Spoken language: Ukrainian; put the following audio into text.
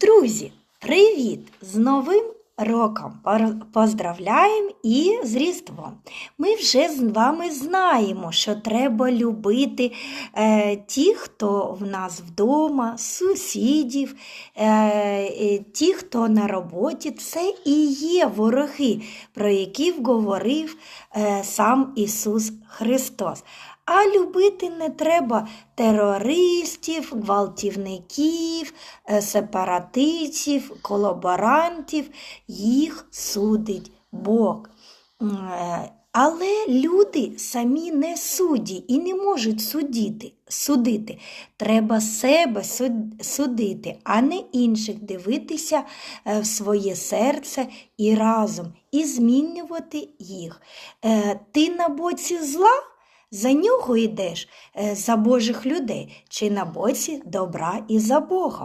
Друзі, привіт! З Новим роком! Поздравляємо і з Різдвом. Ми вже з вами знаємо, що треба любити е, ті, хто в нас вдома, сусідів, е, ті, хто на роботі. Це і є вороги, про які говорив е, сам Ісус Христос. А любити не треба терористів, гвалтівників, е, сепаратистів, колаборантів. Їх судить Бог. Е, Але люди самі не судді і не можуть судити. судити. Треба себе судити, а не інших дивитися е, в своє серце і разом, і змінювати їх. Е, Ти на боці зла? За нього йдеш за Божих людей чи на боці добра і за Бога.